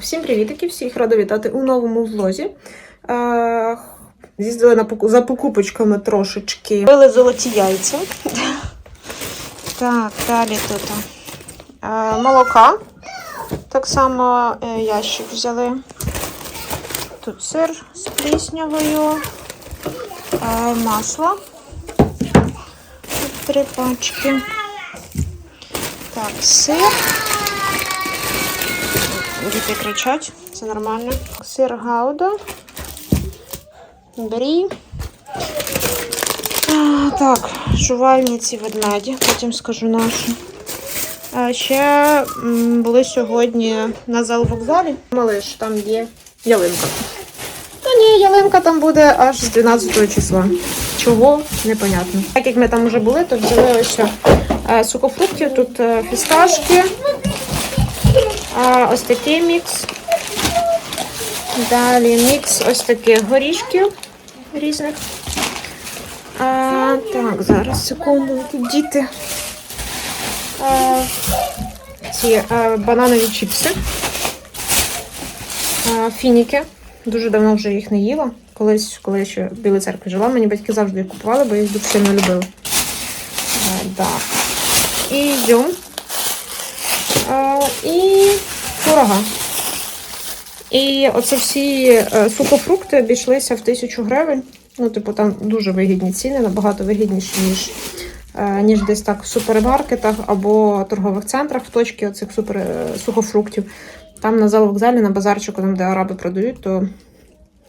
Всім привітки, всіх рада вітати у новому влозі. З'їздили за покупочками трошечки. Купили золоті яйця. Так, далі тут молока. Так само е, ящик взяли. Тут сир з пліснявою, масло. Тут три пачки. Так, сир. Діти кричать, це нормально. Сир гауда. Брі. Так, жувальниці ведмеді, потім скажу нашу. Ще були сьогодні на зал-вокзалі. Малиш, там є ялинка. Та ні, ялинка там буде аж з 12 числа. Чого? Непонятно. Так як ми там вже були, то взяли ось е, сухофруктів, тут е, фісташки. Ось такий мікс. Далі мікс ось таких горішків різних. А, так, зараз секунду, діти. А, ці а, бананові чіпси. А, фініки. Дуже давно вже їх не їла. Колись, коли я ще в Білій церкві жила, мені батьки завжди їх купували, бо їх дуже сильно любила. А, да. І йдемо. А, і курага. І оце всі е, сухофрукти обійшлися в тисячу гривень. Ну, типу, там дуже вигідні ціни, набагато вигідніші, ніж, е, ніж десь так в супермаркетах або торгових центрах в точки оцих супер е, сухофруктів. Там на зал-вокзалі, на базарчику, там, де араби продають, то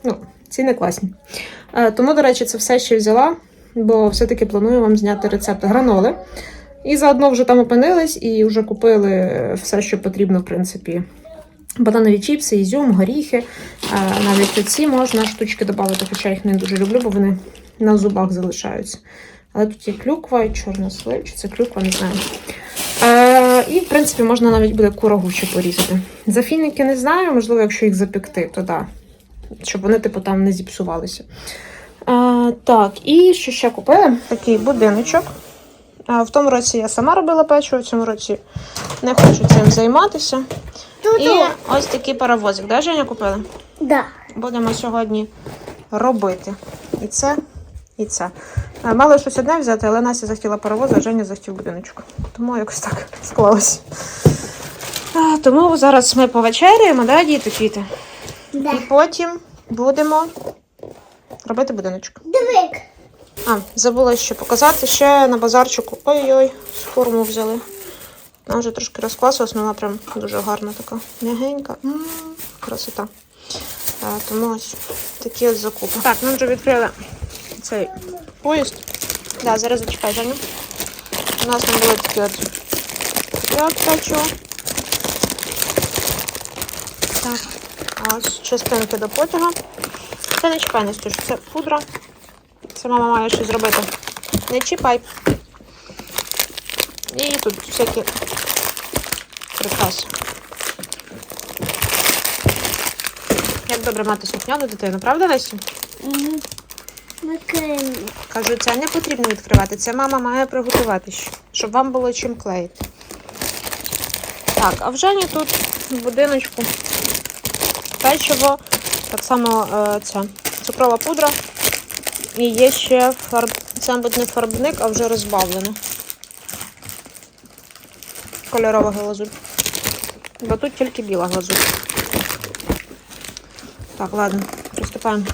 ну, ціни класні. Тому, до речі, це все ще взяла, бо все-таки планую вам зняти рецепт граноли. І заодно вже там опинились і вже купили все, що потрібно, в принципі. Бананові чіпси, ізюм, горіхи. Навіть оці можна штучки додати, хоча їх не дуже люблю, бо вони на зубах залишаються. Але тут є клюква і чорнослив, чи це клюква, не знаю. Е, і, в принципі, можна навіть буде курагу ще порізати. За фіники не знаю, можливо, якщо їх запекти, то да. Щоб вони, типу, там не зіпсувалися. Е, так, і що ще купили? Такий будиночок. В тому році я сама робила печиво, в цьому році не хочу цим займатися. І ось такий паровозик. Да, Женя купила? Да. Будемо сьогодні робити. І це, і це. А, Мало щось одне взяти, але Настя захотіла паровоз, а Женя захотів будиночок. Тому якось так склалося. Тому зараз ми повечеряємо, да, діти квіти? Да. І потім будемо робити будиночок. Дивик. А, забула ще показати ще на базарчику. Ой-ой, форму взяли. Вона вже трошки розкласилась, але вона прям дуже гарна така. М'ягенька. Красота. А, тому ось такі от закупи. Так, ми вже відкрили цей поїзд. Да, зараз зачекай, Женю. У нас там були такі от от печиво. Так, а ось частинки до потяга. Це не чіпай, не це пудра. Це мама має щось зробити. Не чіпай. І тут всякі прикраси. Як добре мати сухняну дитину, правда, Лесю? Макарони. Кажу, це не потрібно відкривати. Це мама має приготувати, щоб вам було чим клеїти. Так, а в Жені тут в будиночку печиво, так само е, це цукрова пудра. І є ще фарб. Це, мабуть, не фарбник, а вже розбавлене. Кольорова глазурь. Бо тут тільки біла глазурь. Так, ладно, приступаємо.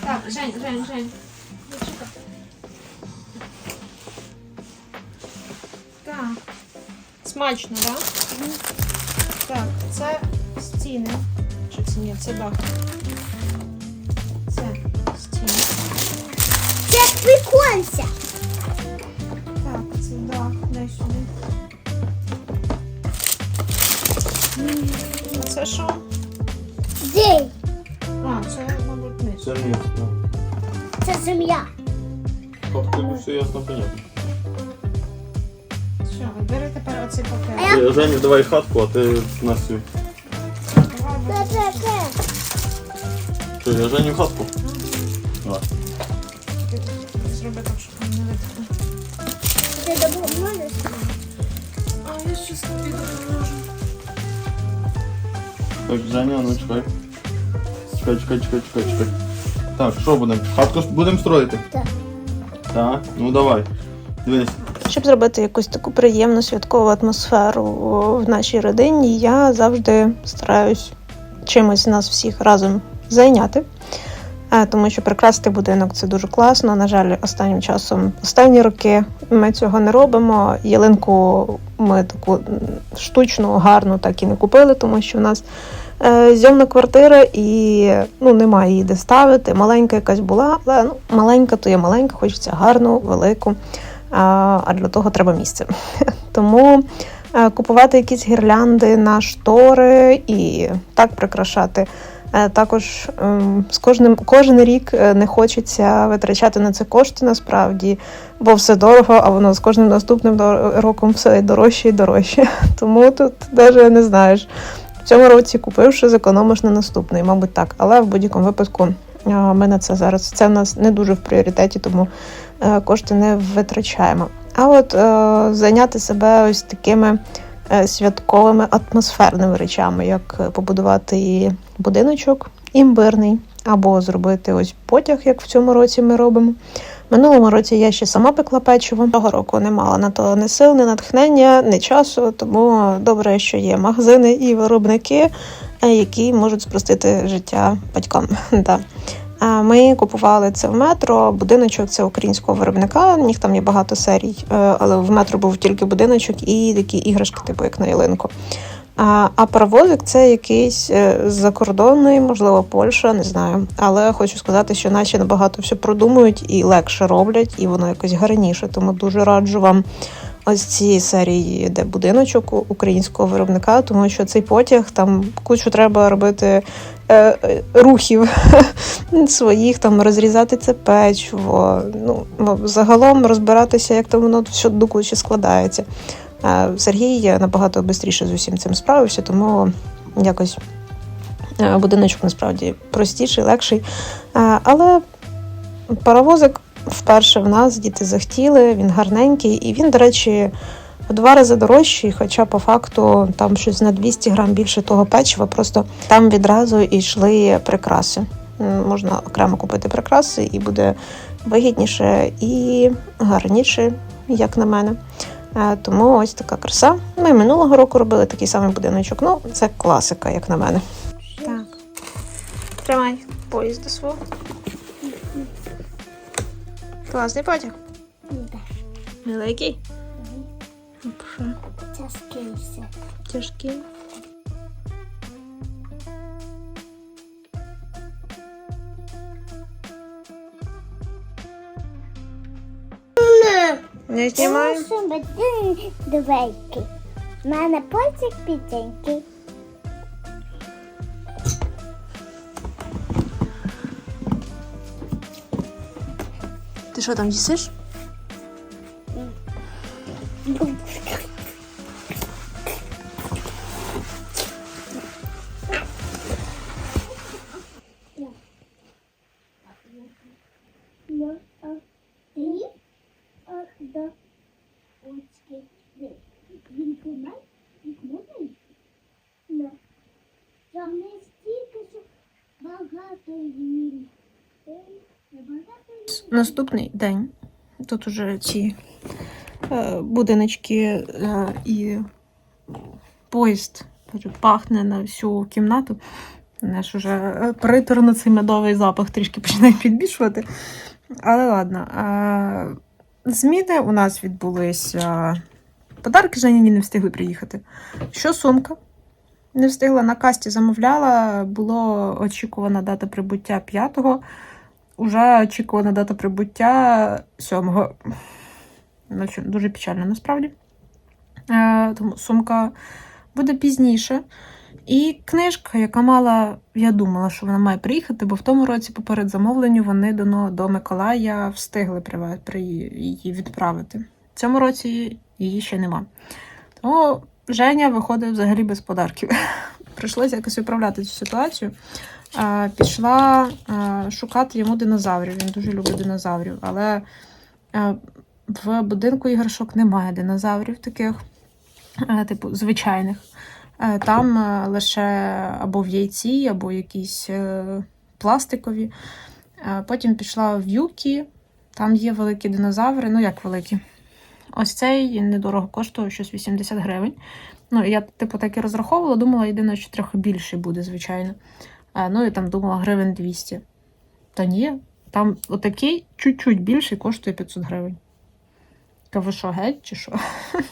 Так, Жень, Жень, Жень. Так. Смачно, так? Да? Так, це стіни. Чи це ні? Це дах. Прикольця. Так, це дах. Дай сюди. Це що? День. А, це, мабуть, низ. Це місто. Це земля. Тобто все ясно понятно. Все, бери тепер оцей пакет. Е, Женя, давай хатку, а ти Настю. Давай, Це, це, це. Що, я Женю хатку? Давай. Зроби так, щоб не видно. Ти допоможеш? А, я щось тобі допоможу. Так, Женя, ну чекай. Чекай, чекай, чекай, чекай, чекай. Так, що будемо? Хатку будемо строїти? Так. Так, ну давай. Дивись. Щоб зробити якусь таку приємну святкову атмосферу в нашій родині, я завжди стараюсь чимось нас всіх разом зайняти. Е, Тому що прикрасити будинок це дуже класно. На жаль, останнім часом, останні роки ми цього не робимо. Ялинку ми таку штучну, гарну так і не купили, тому що в нас е, зйомна квартира і ну, немає її де ставити. Маленька якась була, але ну, маленька то є маленька, хочеться гарну, велику а а для того треба місце. Тому е, купувати якісь гірлянди на штори і так прикрашати. Е, Також ем, з кожним кожен рік е, не хочеться витрачати на це кошти насправді, бо все дорого, а воно з кожним наступним роком все дорожче і дорожче. Тому тут навіть не знаєш. В цьому році купивши, зекономиш на наступний, мабуть, так. Але в будь-якому випадку е, ми на це зараз це в нас не дуже в пріоритеті, тому кошти не витрачаємо. А от зайняти себе ось такими святковими атмосферними речами, як побудувати будиночок імбирний, або зробити ось потяг, як в цьому році ми робимо. Минулому році я ще сама пекла печиво. Того року не мала на то ні сил, ні натхнення, ні часу. Тому добре, що є магазини і виробники, е, які можуть спростити життя батькам. Да. Ми купували це в метро. Будиночок це українського виробника. У них там є багато серій, е, але в метро був тільки будиночок і такі іграшки, типу як на ялинку. А, а паровозик це якийсь е, закордонний, можливо, Польща, не знаю. Але хочу сказати, що наші набагато все продумують і легше роблять, і воно якось гарніше. Тому дуже раджу вам ось цієї серії, де будиночок українського виробника, тому що цей потяг там кучу треба робити е, е, рухів своїх, там розрізати це печиво. Ну, ну, загалом розбиратися, як там воно все до кучі складається. Сергій набагато швидше з усім цим справився, тому якось е, будиночок насправді простіший, легший. Але паровозик вперше в нас діти захотіли, він гарненький, і він, до речі, в два рази дорожчий, хоча по факту там щось на 200 грам більше того печива, просто там відразу йшли прикраси. Можна окремо купити прикраси, і буде вигідніше і гарніше, як на мене. Е, Тому ось така краса. Ми минулого року робили такий самий будиночок. Ну, це класика, як на мене. Так. Тримай поїзд до свого. Класний потяг. Великий. Тяжкий. Тяжкий. Не знімаю. Прошу, один двейки. У мене пальчик пітенький. Ти що там їсиш? Наступний день. Тут уже ці е, будиночки е, і поїзд пахне на всю кімнату. Наш уже е, приторно цей медовий запах трішки починає підбільшувати. Але ладно. Зміни у нас відбулися. Подарки Женіні не встигли приїхати. Що сумка? Не встигла на касті замовляла, було очікувана дата прибуття 5-го. Уже очікувана дата прибуття 7-го. Ну, дуже печально насправді. Е, тому сумка буде пізніше. І книжка, яка мала, я думала, що вона має приїхати, бо в тому році, по передзамовленню, вони до, до Миколая встигли її відправити. В цьому році її ще нема. Тому Женя виходить взагалі без подарків. Прийшлося якось виправляти цю ситуацію. Пішла шукати йому динозаврів. Він дуже любить динозаврів, але в будинку іграшок немає динозаврів таких. типу, звичайних. Там лише або в яйці, або якісь е, пластикові. Потім пішла в Юкі, там є великі динозаври, ну як великі. Ось цей недорого коштує щось 80 гривень. Ну, я, типу, так і розраховувала, думала, єдине, що трохи більший буде, звичайно. А, ну і там думала гривень 200. Та ні, там отакий чуть-чуть більший коштує 500 гривень. Ви що, геть чи що?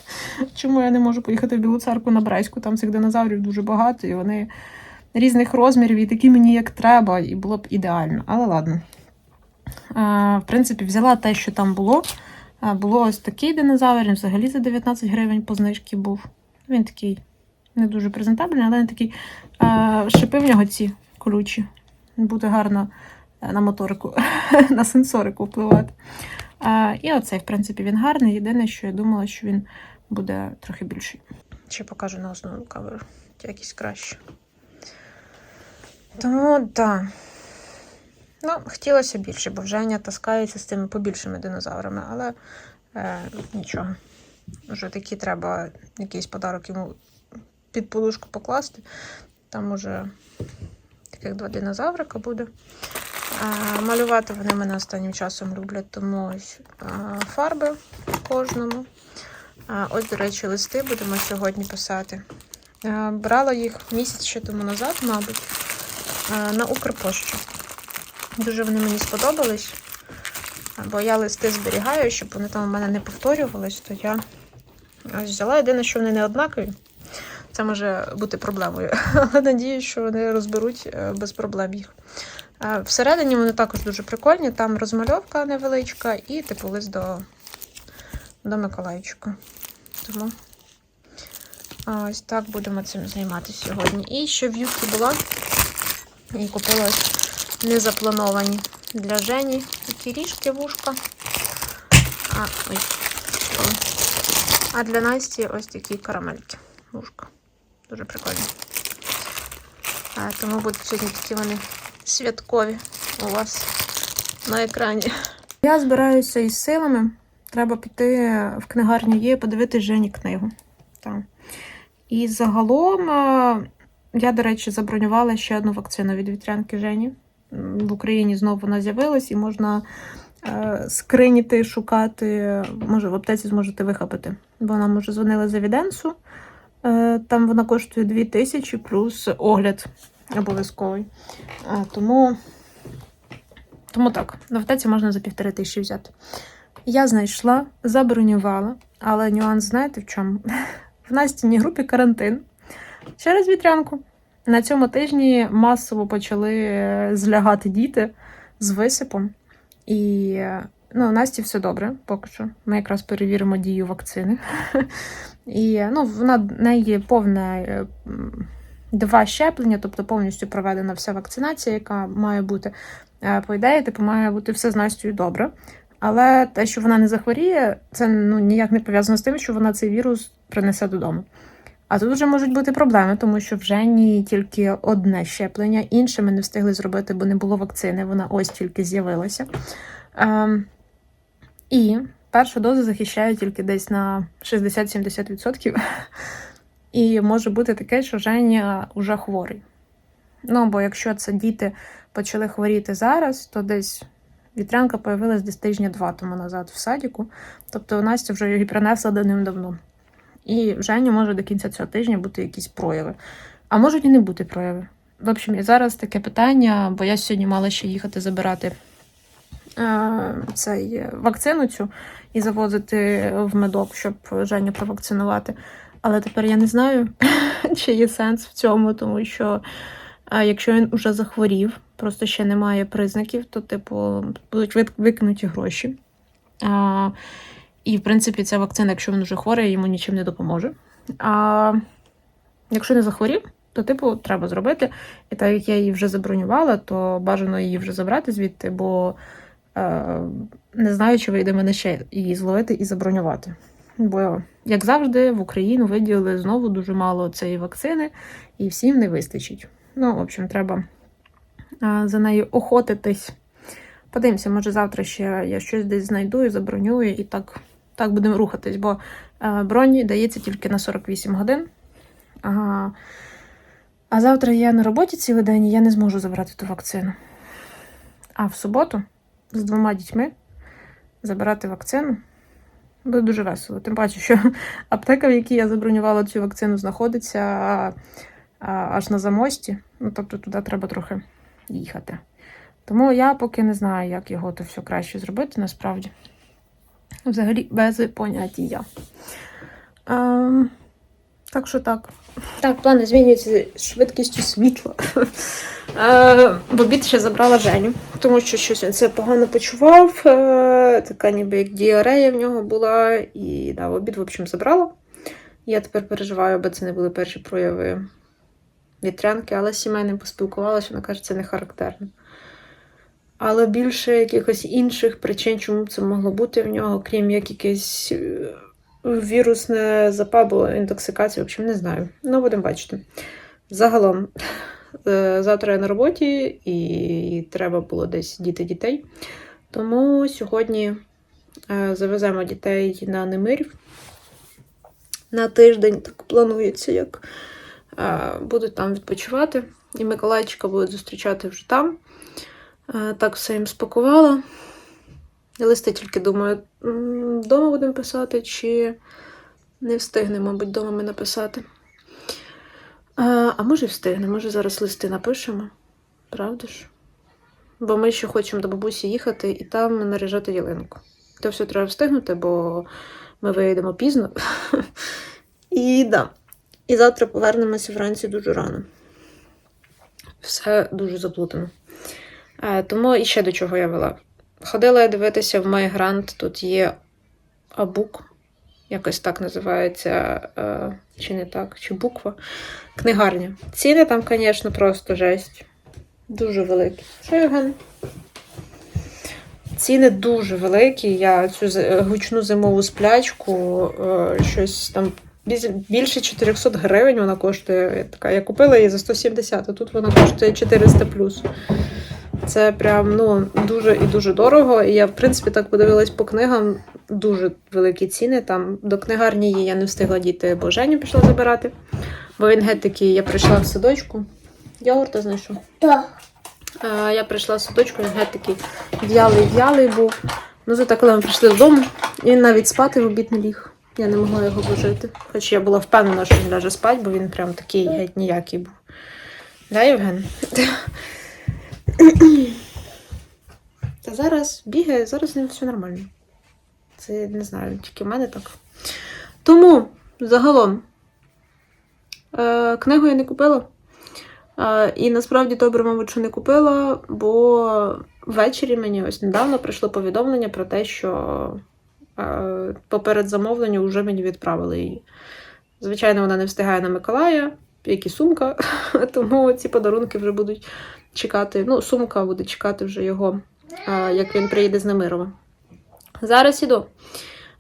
Чому я не можу поїхати в Білу церкву на Бреську? Там цих динозаврів дуже багато, і вони різних розмірів, і такі мені як треба, і було б ідеально. Але ладно. А, в принципі, взяла те, що там було. А, було ось такий динозавр, він взагалі за 19 гривень по знижці був. Він такий не дуже презентабельний, але він такий шипи в нього ці колючі. Буде гарно е, на моторику, на сенсорику впливати. І оцей, в принципі, він гарний. Єдине, що я думала, що він буде трохи більший. Ще покажу на основну камеру. Якісь краще. Тому, так. Ну, хотілося більше, бо Женя таскається з тими побільшими динозаврами, але е, нічого. Вже такі треба якийсь подарок йому під подушку покласти. Там уже таких два динозаврика буде. Малювати вони мене останнім часом люблять, тому ось фарби кожному. Ось, до речі, листи будемо сьогодні писати. Брала їх місяць ще тому назад, мабуть, на Укрпошту. Дуже вони мені сподобались. Бо я листи зберігаю, щоб вони там у мене не повторювались, то я ось взяла. Єдине, що вони не однакові. Це може бути проблемою. Але надіюсь, що вони розберуть е, без проблем їх. Всередині вони також дуже прикольні. Там розмальовка невеличка і типу лист до, до Миколайчика. Тому ось так будемо цим займатися сьогодні. І ще в була і купила незаплановані для Жені такі ріжки вушка. А, а для Насті ось такі карамельки вушка. Дуже прикольні. А, тому будуть сьогодні такі вони святкові у вас на екрані. Я збираюся із силами. Треба піти в книгарню є, подивитись Жені книгу. Так. І загалом я, до речі, забронювала ще одну вакцину від вітрянки Жені. В Україні знову вона з'явилась і можна е, скриніти, шукати. Може, в аптеці зможете вихопити. Бо нам вже дзвонили за віденсу. Е, Там вона коштує 2000 плюс огляд обов'язковий. Тому, тому так, в аптеці можна за півтори тисячі взяти. Я знайшла, забронювала, але нюанс знаєте в чому? В Настіній групі карантин через вітрянку. На цьому тижні масово почали е, злягати діти з висипом. І е, ну, у Насті все добре, поки що. Ми якраз перевіримо дію вакцини. І ну, вона в неї повне е, два щеплення, тобто повністю проведена вся вакцинація, яка має бути. Е, По ідеї, типу, має бути все з Настю добре. Але те, що вона не захворіє, це ну, ніяк не пов'язано з тим, що вона цей вірус принесе додому. А тут вже можуть бути проблеми, тому що в Жені тільки одне щеплення, інше ми не встигли зробити, бо не було вакцини, вона ось тільки з'явилася. Ем, і перша доза захищає тільки десь на 60-70%. І може бути таке, що Женя вже хворий. Ну, бо якщо це діти почали хворіти зараз, то десь вітрянка появилась десь тижня два тому назад в садіку. Тобто Настя вже її принесла давним-давно. І в Жені може до кінця цього тижня бути якісь прояви. А можуть і не бути прояви. В общем, і зараз таке питання, бо я сьогодні мала ще їхати забирати цей, е, вакцину цю і завозити в медок, щоб Женю провакцинувати. Але тепер я не знаю, чи є сенс в цьому, тому що якщо він уже захворів, просто ще немає признаків, то, типу, будуть викинуті гроші. А, і, в принципі, ця вакцина, якщо він вже хворий, йому нічим не допоможе. А якщо не захворів, то, типу, треба зробити. І так як я її вже забронювала, то бажано її вже забрати звідти, бо е, не знаю, чи вийде мене ще її зловити і забронювати. Бо, як завжди, в Україну виділили знову дуже мало цієї вакцини, і всім не вистачить. Ну, в общем, треба а, за нею охотитись. Подивимося, може завтра ще я щось десь знайду і забронюю, і так, так будемо рухатись. Бо Е, Бронь дається тільки на 48 годин. А, а завтра я на роботі цілий день і я не зможу забрати ту вакцину. А в суботу з двома дітьми забирати вакцину буде дуже весело. Тим паче, що аптека, в якій я забронювала цю вакцину, знаходиться аж на замості. Ну, тобто туди треба трохи їхати. Тому я поки не знаю, як його то все краще зробити, насправді. Взагалі без поняття. Так що так. Так, плани змінюються з швидкістю світла. Е, в обід ще забрала Женю, тому що щось він це погано почував. Е, така ніби як діарея в нього була. І да, обід, в общем, забрала. Я тепер переживаю, аби це не були перші прояви вітрянки, але з сімейним поспілкувалася, вона каже, це не характерно. Але більше якихось інших причин, чому це могло бути в нього, крім як якесь е, вірусне запабо, інтоксикація, в общем, не знаю. Ну, будемо бачити. Загалом, е, завтра я на роботі і треба було десь діти дітей. Тому сьогодні е, завеземо дітей на Немирів. На тиждень так планується, як е, будуть там відпочивати. І Миколайчика будуть зустрічати вже там. Так все їм спакувала. Листи тільки думаю, вдома будемо писати, чи не встигнемо, мабуть, вдома ми написати. А, а може, встигнемо, може зараз листи напишемо. Правда ж? Бо ми ще хочемо до бабусі їхати і там наряжати ялинку. То все треба встигнути, бо ми виїдемо пізно. І да. І завтра повернемося вранці дуже рано. Все дуже заплутано. Е, Тому і ще до чого я вела. Ходила я дивитися в MyGrant, тут є Абук, якось так називається, е, чи не так, чи буква. Книгарня. Ціни там, звісно, просто жесть. Дуже великі. Що, Ціни дуже великі. Я цю гучну зимову сплячку, е, щось там більше 400 гривень вона коштує. Я така, я купила її за 170, а тут вона коштує 400 плюс. Це прям ну дуже і дуже дорого. І я, в принципі, так подивилась по книгам. Дуже великі ціни. Там до книгарні її я не встигла діти, бо Женю пішла забирати. Бо він геть такий, я прийшла в садочку. Йогурта знайшов. Так. А, я прийшла в садочку, він геть такий в'ялий в'ялий був. Ну, зато коли ми прийшли додому, він навіть спати в обід не ліг. Я не могла його вложити. Хоч я була впевнена, що він ляже спати, бо він прям такий геть ніякий був. Да, Євген? Та зараз бігає, зараз з все нормально. Це не знаю, тільки в мене так. Тому, загалом, е, книгу я не купила. Е, і насправді добре, мабуть, що не купила, бо ввечері мені ось недавно прийшло повідомлення про те, що е, поперед замовленню вже мені відправили її. Звичайно, вона не встигає на Миколая, як і сумка, тому ці подарунки вже будуть чекати. Ну, сумка буде чекати вже його, як він приїде з Немирова. Зараз іду.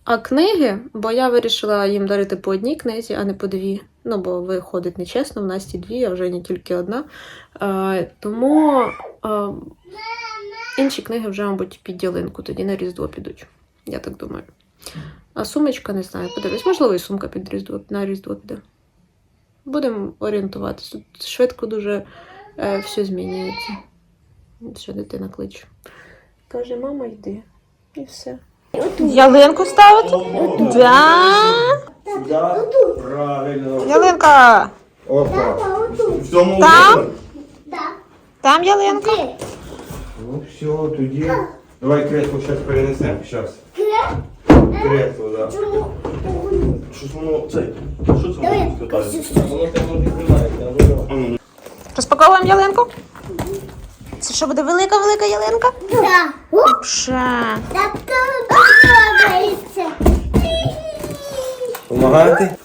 А книги, бо я вирішила їм дарити по одній книзі, а не по дві. Ну, бо виходить нечесно, в Насті дві, а вже не тільки одна. Е, тому е, інші книги вже, мабуть, під ялинку, тоді на Різдво підуть. Я так думаю. А сумочка, не знаю, подивись, можливо, і сумка під Різдво, на Різдво піде. Будемо орієнтуватися. Тут швидко дуже е, все змінюється. Що дитина кличе. Каже, мама, йди. І все. Ялинку ставити? Да. Правильно. Ялинка! Опа. В цьому Там? вибір? Там ялинка. Ну все, тоді. Давай кресло зараз перенесемо. Зараз. Кресло, да. Чому? Щось воно. Це. Що це воно Воно тебе не. А ну. Розпаковуємо ялинку. Це що буде велика велика ялинка? Да. О, Так то подобається. Помагати?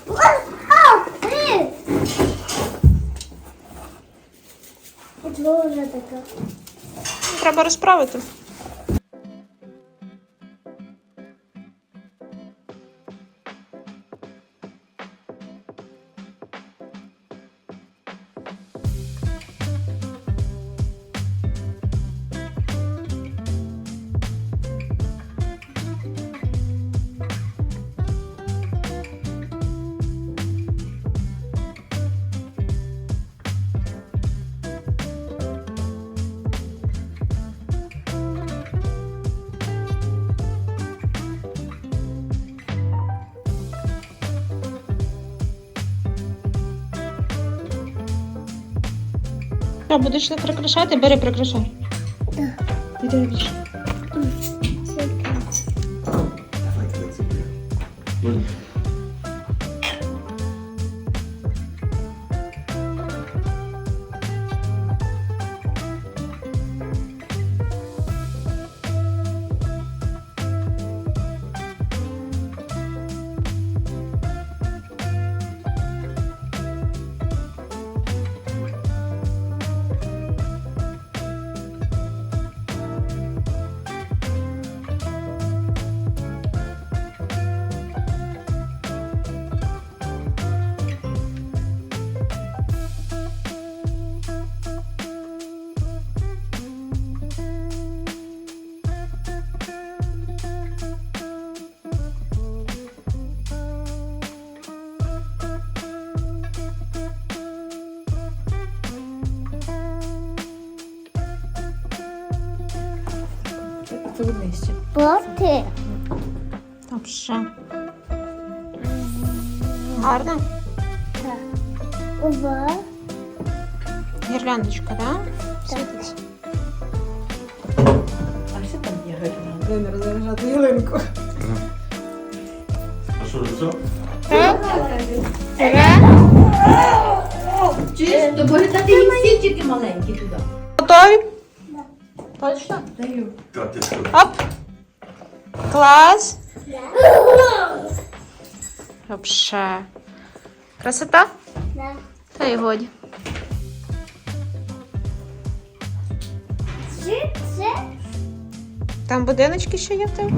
Треба розправити. А, будеш не прикрашати? Бери прикрашай. Так. Іди більше. Ще. Гарно? Так. Ува. Гірляндочка. Да? Так. Світиться. А що там є? Де не розважати ялинку? А що, все? Чуєш, то бо та ти їх всі тільки маленькі туди. Готові? Точно? Даю. Оп. Клас. Вообще. Красота? Да. Та й годі. Там будиночки ще є в тебе?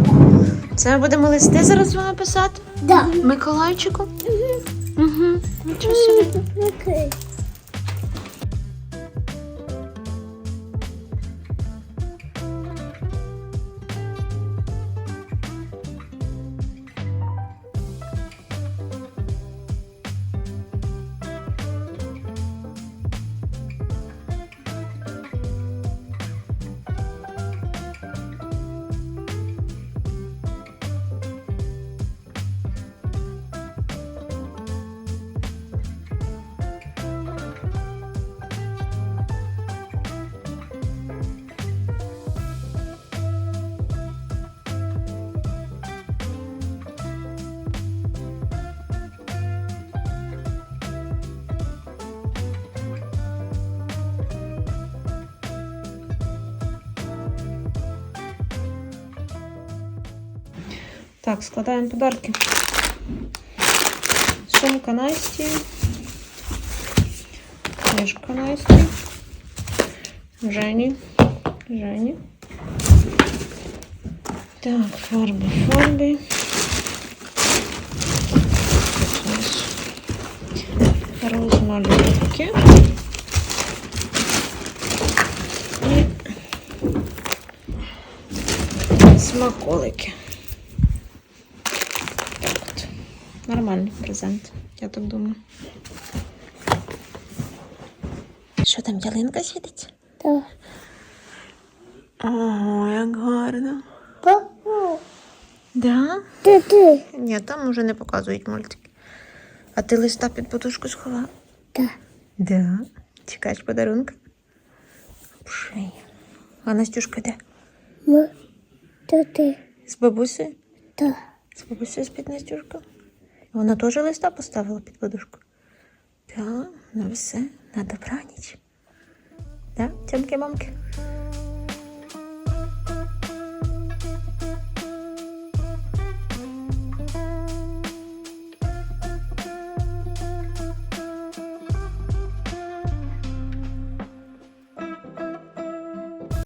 Це ми будемо листи зараз з вами писати? Да. Миколайчику? Угу. Нічого собі. Окей. Так, складаємо подарки. Сумка Насті. Книжка Насті. Жені. Жені. Так, фарби, фарби. Тут у нас Розмальовки. І смаколики. Так от. Нормальний презент, я так думаю. Що там, ялинка світиться? Так. Ого, як гарно. Да? Ти, ти. Ні, там вже не показують мультики. А ти листа під подушку сховав? Так. Да. Чекаєш подарунка? Пши. А Настюшка де? Ми. Ти, ти. З бабусею? Так. З бабусею спить Настюшка? Вона теж листа поставила під подушку? Та, ну все, на добраніч. Да, тямки-мамки?